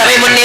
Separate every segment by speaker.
Speaker 1: சபை முன்னே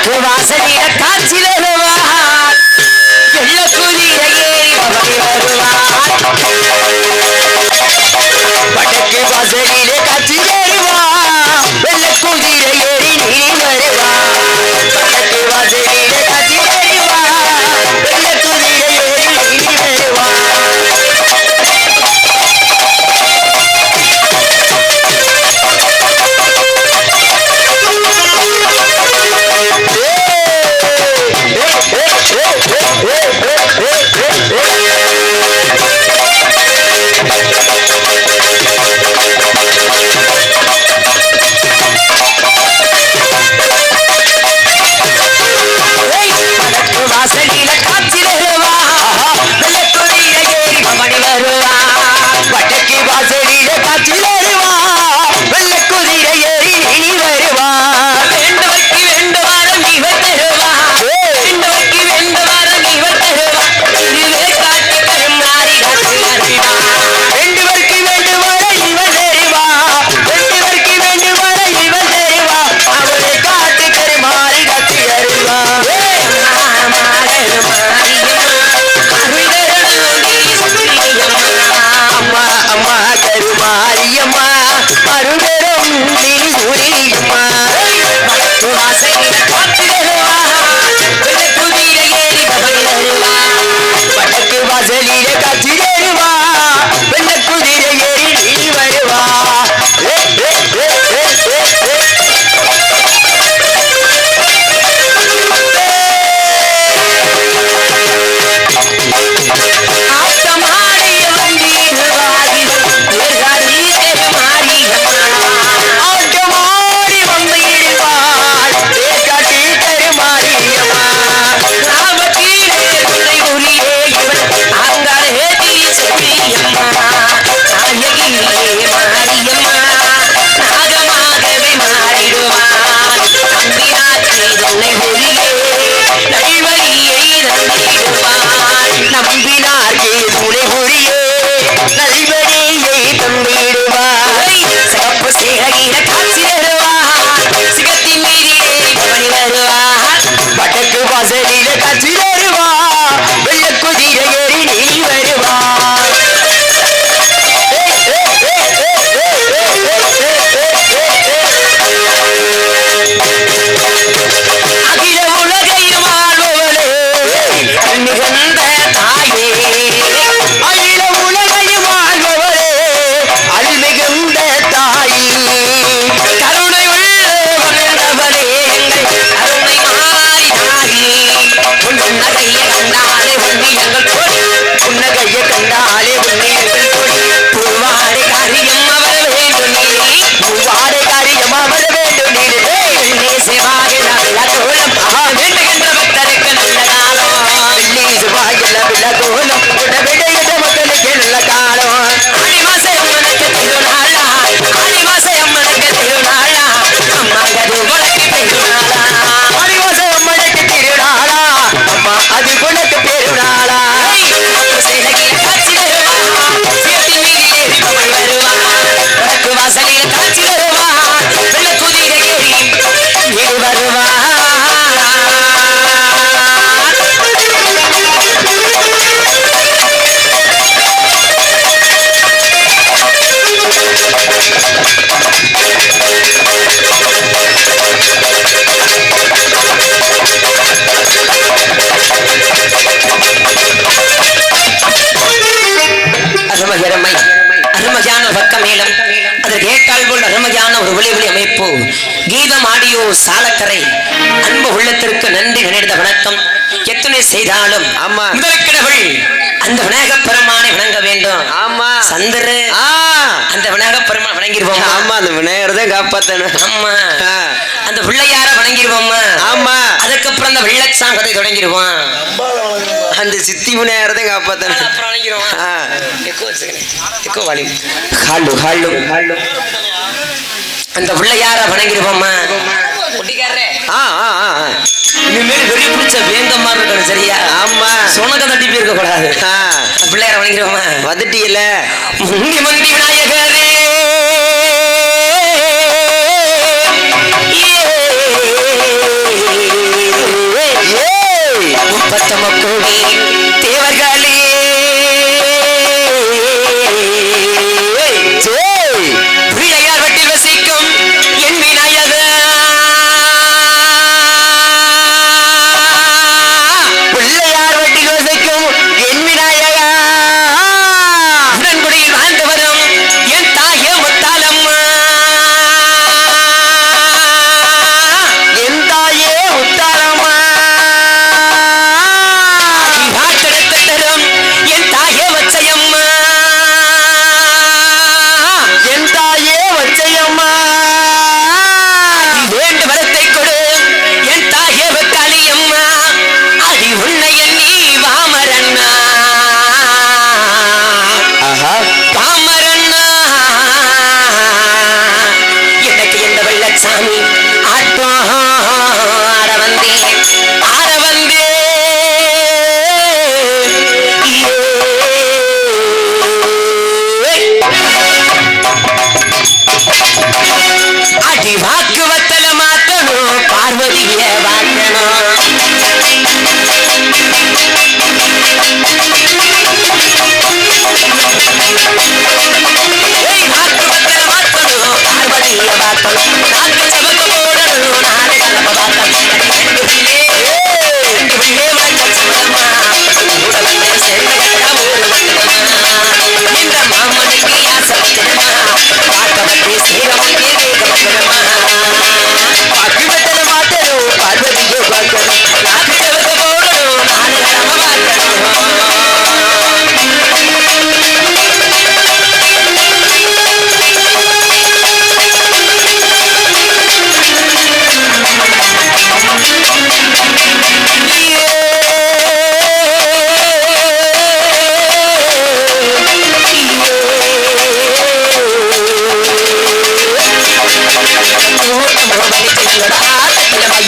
Speaker 1: வடக்கு வாசலிட திருப்பூர் சாலக்கரை. அன்பு உள்ளத்திற்கு நன்றி வினைந்த வணக்கம். எத்தனை செய்தாலும்
Speaker 2: ஆமா.
Speaker 1: முதற்கிழவள் அந்த விநாயக பெருமானை வணங்க வேண்டும்.
Speaker 2: ஆமா.
Speaker 1: சந்திர அந்த விநாயக பெருமான் வணங்கிடுவோம்
Speaker 2: ஆமா அந்த விநாயகர் தான் காப்பாத்தணும்.
Speaker 1: ஆமா. அந்த பிள்ளையார வணங்கிடுவோம்மா.
Speaker 2: ஆமா.
Speaker 1: அதுக்கப்புறம் அந்த வெள்ளச்சாங் கதை தொடங்கிடுவோம்.
Speaker 2: அந்த சித்தி விநாயகர் தான் காப்பாத்தணும். வணங்கிடுவோம்.
Speaker 1: எக்கோ வாலி. அந்த பிள்ளையார
Speaker 2: வணங்கிடுவோம்மா. கட்சிக்காரரே
Speaker 1: இனிமேல் வெறி பிடிச்ச வேங்க மாதிரி இருக்கணும் சரியா?
Speaker 2: ஆமா.
Speaker 1: சொனக்க தட்டி போயிருக்க கூடாது பிள்ளையார வணங்கிடுவோமா?
Speaker 2: வந்துட்டீல
Speaker 1: முந்தி மண்டி விநாயகரே. முப்பத்தம கோவில்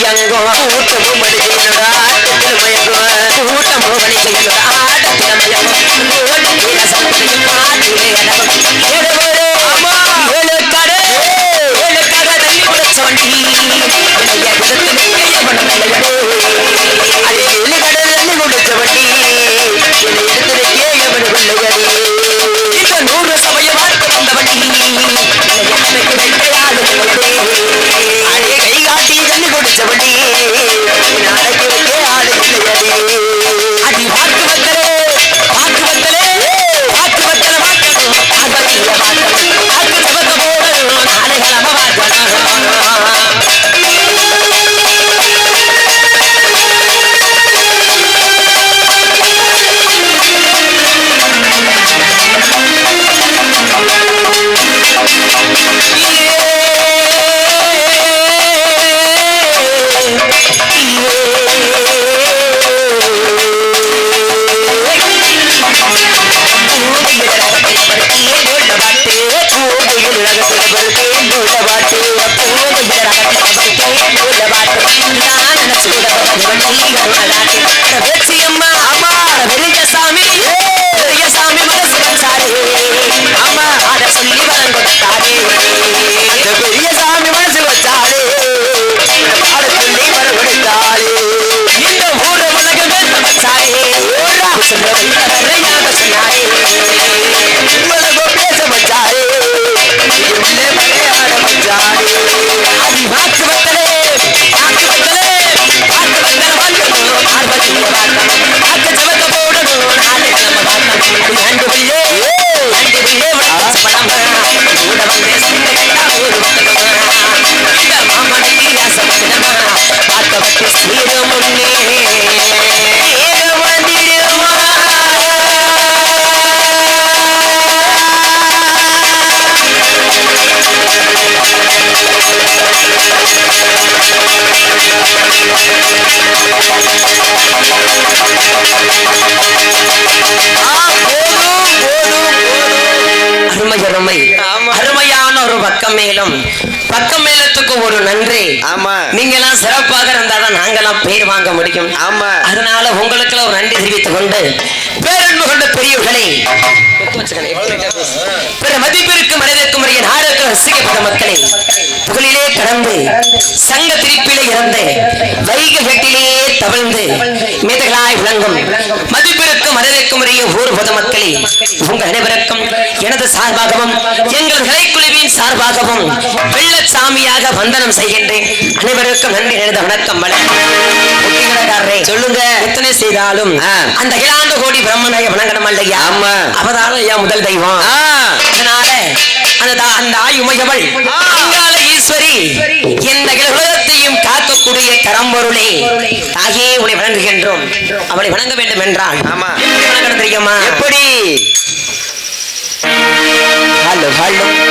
Speaker 1: மயங்கோ
Speaker 2: கூட்டமும் மனுஷனோட ஆட்டத்தில்
Speaker 1: மயங்கோ கூட்டமும் மனுஷனோட ஆட்டத்தில் மயங்கோ
Speaker 2: ஆமா.
Speaker 1: நீங்க எல்லாம் சிறப்பாக இருந்தாதான் நாங்கெல்லாம் பேர் வாங்க முடியும்.
Speaker 2: ஆமா.
Speaker 1: அதனால உங்களுக்கு ஒரு நன்றி தெரிவித்துக் கொண்டு பேரன்பு கொண்ட பெரியவர்களே பிற மதிப்பிற்கு மனிதருக்கு முறைய நாடுக்கு ரசிக்கப்பட்ட மக்களே புகழிலே கடந்து சங்க திருப்பிலே இறந்து வைகை தவழ்ந்து மேதைகளாய் விளங்கும் மதிப்பிற்கு மனிதருக்கு முறைய ஊர் பொதுமக்களே உங்க அனைவருக்கும் எனது சார்பாகவும் எங்கள் கலைக்குழுவின் சார்பாகவும் வெள்ளச்சாமியாக வந்தனம் செய்கின்றேன் அனைவருக்கும் நன்றி நிறைந்த வணக்கம்
Speaker 2: சொல்லுங்க.
Speaker 1: எத்தனை செய்தாலும். அந்த அகிலாண்ட கோடி பிரம்மனாய வணங்கணும் இல்லையா
Speaker 2: ஆமா.
Speaker 1: அவதாரம் முதல் தெய்வம் அதனால அந்த தா- அந்த ஆயுமையவள்
Speaker 2: ஆ.
Speaker 1: அங்காள ஈஸ்வரி இந்த உலகத்தையும் காக்கக்கூடிய கரம்பொருளே. தாயே உன்னை வணங்குகின்றோம். அவளை வணங்க வேண்டும் என்றால்
Speaker 2: ஆமா.
Speaker 1: தெரியுமா?
Speaker 2: எப்படி?
Speaker 1: Hello hello.